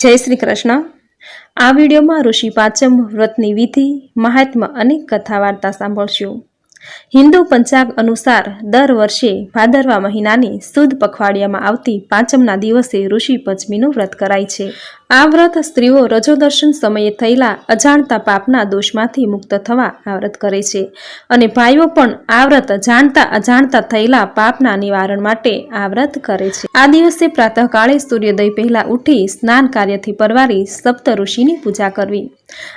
જય શ્રી કૃષ્ણ. આ વિડીયોમાં ઋષિ પાંચમ વ્રતની વિધિ મહાત્મા અને કથા વાર્તા સાંભળશું. હિન્દુ પંચાગ અનુસાર દર વર્ષે ભાદરવા મહિનાની સુદ પખવાડિયામાં આવતી પાંચમના દિવસે ઋષિ પંચમીનું વ્રત કરાય છે. આ વ્રત સ્ત્રીઓ રજોદર્શન સમયે થયેલા અજાણતા પાપના દોષમાંથી મુક્ત થવા આ વ્રત કરે છે. અને ભાઈઓ પણ આ વ્રત જાણતા અજાણતા થયેલા પાપના નિવારણ માટે આ વ્રત કરે છે. આ દિવસે પ્રાતઃકાળે સૂર્યોદય પહેલા ઉઠી સ્નાન કાર્યથી પરવારી સપ્ત ઋષિની પૂજા કરવી.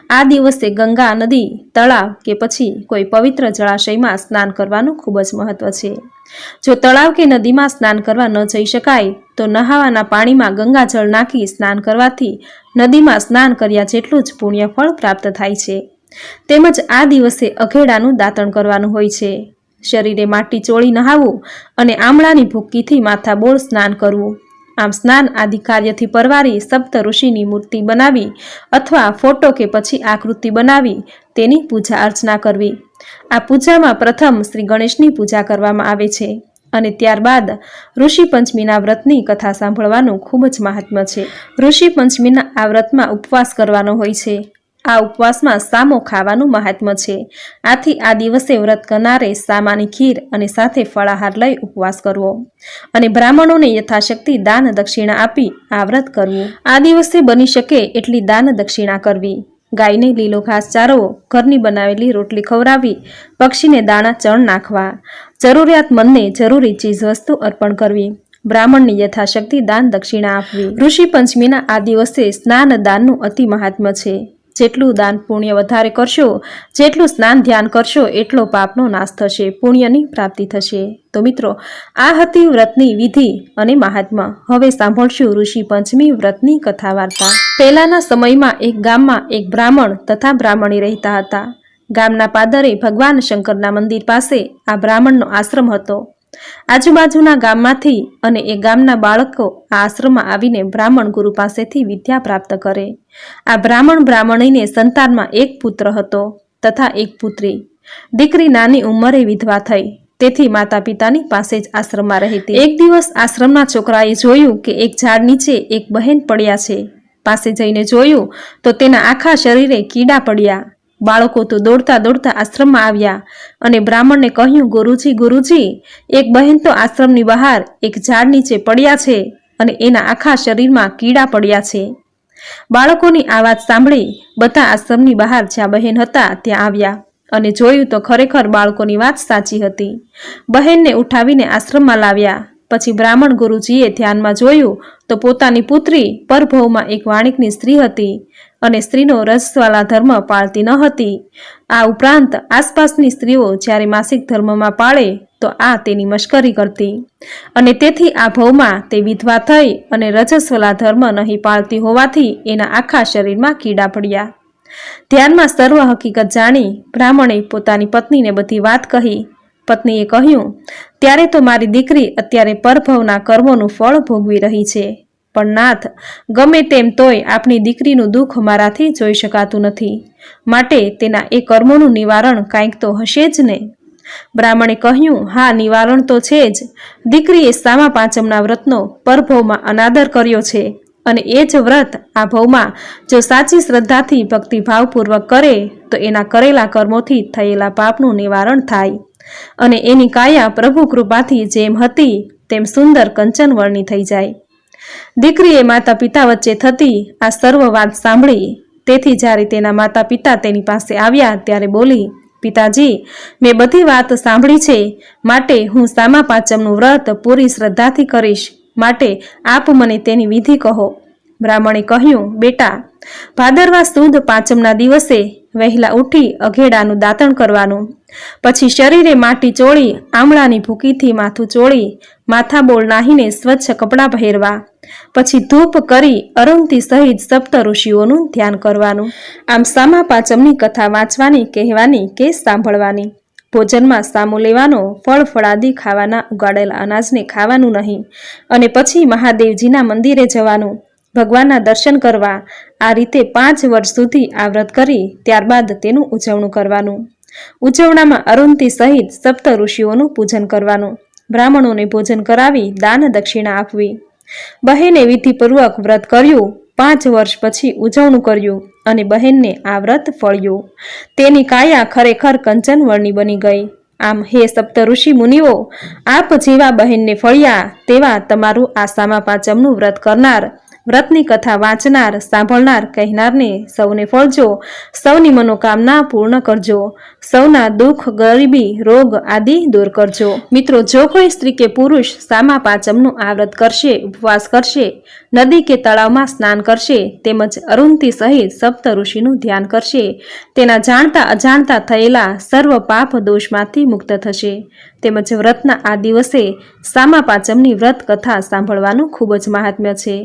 આ દિવસે ગંગા નદી, તળાવ કે પછી કોઈ પવિત્ર જળાશયમાં સ્નાન કરવાનું ખૂબ જ મહત્વ છે. જો તળાવ કે નદીમાં સ્નાન કરવા ન જઈ શકાય, તો નહાવાના પાણીમાં ગંગાજળ નાખી સ્નાન કરવાથી નદીમાં સ્નાન કર્યા જેટલું જ પુણ્ય ફળ પ્રાપ્ત થાય છે. તેમજ આ દિવસે અઘેડાનું દાંતણ કરવાનું હોય છે. શરીરે માટી ચોળી નહાવું અને આમળાની ભૂક્કીથી માથાબોળ સ્નાન કરવું. આમ સ્નાન આદિ કાર્યથી પરવારી સપ્ત ઋષિની મૂર્તિ બનાવી અથવા ફોટો કે પછી આકૃતિ બનાવી તેની પૂજા અર્ચના કરવી. આ પૂજામાં પ્રથમ શ્રી ગણેશની પૂજા કરવામાં આવે છે અને ત્યારબાદ ઋષિ પંચમીના વ્રતની કથા સાંભળવાનું ખૂબ જ મહાત્મ્ય છે. ઋષિ પંચમીના આ વ્રતમાં ઉપવાસ કરવાનો હોય છે. આ ઉપવાસમાં સામો ખાવાનું મહાત્મ્ય છે. આથી આ દિવસે વ્રત કરનારે સામાની ખીર અને સાથે ફળાહાર લઈ ઉપવાસ કરવો અને બ્રાહ્મણોને યથાશક્તિ દાન દક્ષિણા આપી આ વ્રત કરવું. આ દિવસે બની શકે એટલી દાન દક્ષિણા કરવી. ગાયને લીલો ઘાસ ચારવો, ઘરની બનાવેલી રોટલી ખવડાવી, પક્ષીને દાણા ચણ નાખવા. જરૂરિયાતમંદને જરૂરી ચીજવસ્તુ અર્પણ કરવી. બ્રાહ્મણની યથાશક્તિ દાન દક્ષિણા આપવી. ઋષિ પંચમીના આ દિવસે સ્નાન દાનનું અતિ મહાત્મ્ય છે. જેટલું દાન પુણ્ય વધારે કરશો, જેટલું સ્નાન ધ્યાન કરશો, એટલો પાપનો નાશ થશે, પુણ્યની પ્રાપ્તિ થશે. તો મિત્રો, આ હતી વ્રતની વિધિ અને મહાત્મા. હવે સાંભળશું ઋષિ પંચમી વ્રતની કથા વાર્તા પહેલાના સમયમાં એક ગામમાં એક બ્રાહ્મણ તથા બ્રાહ્મણી રહેતા હતા. ગામના પાદરે ભગવાન શંકરના મંદિર પાસે આ બ્રાહ્મણનો આશ્રમ હતો. આજુબાજુના ગામમાંથી અને એ ગામના બાળકો આ આશ્રમમાં આવીને બ્રાહ્મણ ગુરુ પાસેથી વિદ્યા પ્રાપ્ત કરે. આ બ્રાહ્મણ બ્રાહ્મણીને સંતાનમાં એક પુત્ર હતો તથા એક પુત્રી. દીકરી નાની ઉંમરે વિધવા થઈ. તેથી માતા પિતાની પાસે જ આશ્રમમાં રહેતી એક દિવસ આશ્રમના છોકરાએ જોયું કે એક ઝાડ નીચે એક બહેન પડ્યા છે. પાસે જઈને જોયું તો તેના આખા શરીરે કીડા પડ્યા. બાળકો તો દોડતા દોડતા આશ્રમમાં આવ્યા અને બ્રાહ્મણને કહ્યું, ગુરુજી ગુરુજી, એક બહેન તો આશ્રમની બહાર એક ઝાડ નીચે પડ્યા છે અને એના આખા શરીરમાં કીડા પડ્યા છે. બાળકોની આ વાત સાંભળી બધા આશ્રમની બહાર જ્યાં બહેન હતા ત્યાં આવ્યા અને જોયું તો ખરેખર બાળકોની વાત સાચી હતી. બહેનને ઉઠાવીને આશ્રમમાં લાવ્યા. પછી બ્રાહ્મણ ગુરુજીએ ધ્યાનમાં જોયું તો પોતાની પુત્રી પરભવમાં એક વાણિકની સ્ત્રી હતી. અને સ્ત્રીનો રસવાલા ધર્મ પાળતી ન હતી. આ ઉપરાંત આસપાસની સ્ત્રીઓ જ્યારે માસિક ધર્મમાં પાળે, તો આ તેની મશ્કરી કરતી. અને તેથી આ ભવમાં તે વિધવા થઈ અને રજસ્વલા ધર્મ નહીં પાળતી હોવાથી એના આખા શરીરમાં કીડા પડ્યા. ધ્યાનમાં સર્વ હકીકત જાણી બ્રાહ્મણે પોતાની પત્નીને બધી વાત કહી. પત્નીએ કહ્યું, ત્યારે તો મારી દીકરી અત્યારે પરભવના કર્મોનું ફળ ભોગવી રહી છે. પણ નાથ, ગમે તેમ તોય આપણી દીકરીનું દુઃખ મારાથી જોઈ શકાતું નથી. માટે તેના એ કર્મોનું નિવારણ કાંઈક તો હશે જ ને? બ્રાહ્મણે કહ્યું, હા, નિવારણ તો છે જ. દીકરીએ સામા પાંચમના વ્રતનો પરભવમાં અનાદર કર્યો છે અને એ જ વ્રત આ ભવમાં જો સાચી શ્રદ્ધાથી ભક્તિભાવપૂર્વક કરે, તો એના કરેલા કર્મોથી થયેલા પાપનું નિવારણ થાય. અને એની કાયા પ્રભુ કૃપાથી જેમ હતી, તેમ સુંદર કંચનવર્ણી થઈ જાય. દીકરીએ માતા પિતા વચ્ચે થતી આ સર્વ વાત સાંભળી. તેથી જ્યારે તેના માતા પિતા તેની પાસે આવ્યા ત્યારે બોલી, પિતાજી, મેં બધી વાત સાંભળી છે. માટે હું સામા પાંચમનું વ્રત પૂરી શ્રદ્ધાથી કરીશ. માટે આપ મને તેની વિધિ કહો. બ્રાહ્મણે કહ્યું, બેટા, ભાદરવા સુદ પાંચમના દિવસે વહેલા ઉઠી અઘેડાનું દાંતણ કરવાનું. પછી શરીરે માટી ચોળી, આમળાની ભૂકીથી માથું ચોળી માથા બોળ નાહીને સ્વચ્છ કપડાં પહેરવા. પછી ધૂપ કરી અરુંતી સહિત સપ્ત ઋષિઓનું ધ્યાન કરવાનું. આમ સામા પાંચમની કથા વાંચવાની કહેવાની કે સાંભળવાની. ભોજનમાં સામો લેવાનો, ફળ ફળાદી ખાવાના ઉગાડેલા અનાજને ખાવાનું નહીં. અને પછી મહાદેવજીના મંદિરે જવાનું. ભગવાનના દર્શન કરવા આ રીતે પાંચ વર્ષ સુધી આ વ્રત કરી ત્યારબાદ તેનું ઉજવણું કરવાનું. ઉજવણામાં અરુંતી સહિત સપ્ત ઋષિઓનું પૂજન કરવાનું. બ્રાહ્મણોને ભોજન કરાવી દાન દક્ષિણા આપવી. બહેને વિધિપૂર્વક વ્રત કર્યું, પાંચ વર્ષ પછી ઉજવણું કર્યું અને બહેનને આ વ્રત ફળ્યું. તેની કાયા ખરેખર કંચનવર્ણી બની ગઈ. આમ હે સપ્ત ઋષિ મુનિઓ, આપ જેવા બહેનને ફળ્યા તેવા તમારું આસામા પાંચમનું વ્રત કરનાર વ્રતની કથા વાંચનાર, સાંભળનાર, કહેનારને સૌને ફળજો. સૌની મનોકામના પૂર્ણ કરજો. સૌના દુઃખ, ગરીબી, રોગ આદિ દૂર કરજો. મિત્રો, જો કોઈ સ્ત્રી કે પુરુષ સામા પાંચમનું આ વ્રત કરશે, ઉપવાસ કરશે નદી કે તળાવમાં સ્નાન કરશે તેમજ અરુંતિ સહિત સપ્ત ઋષિનું ધ્યાન કરશે. તેના જાણતા અજાણતા થયેલા સર્વ પાપ દોષમાંથી મુક્ત થશે. તેમજ વ્રતના આ દિવસે સામા પાંચમની વ્રત કથા સાંભળવાનું ખૂબ જ મહાત્મ્ય છે.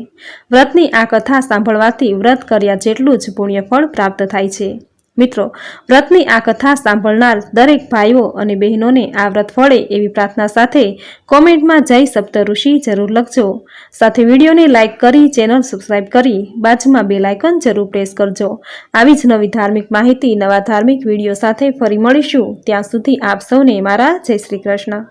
વ્રતની આ કથા સાંભળવાથી વ્રત કર્યા જેટલું જ પુણ્યફળ પ્રાપ્ત થાય છે. મિત્રો, વ્રતની આ કથા સાંભળનાર દરેક ભાઈઓ અને બહેનોને આ વ્રત ફળે એવી પ્રાર્થના સાથે કોમેન્ટમાં જય સપ્ત ઋષિ જરૂર લખજો. સાથે વિડીયોને લાઇક કરી, ચેનલ સબસ્ક્રાઇબ કરી, બાજુમાં બે લાઇકન જરૂર પ્રેસ કરજો. આવી જ નવી ધાર્મિક માહિતી, નવા ધાર્મિક વીડિયો સાથે ફરી મળીશું. ત્યાં સુધી આપ સૌને મારા જય શ્રી કૃષ્ણ.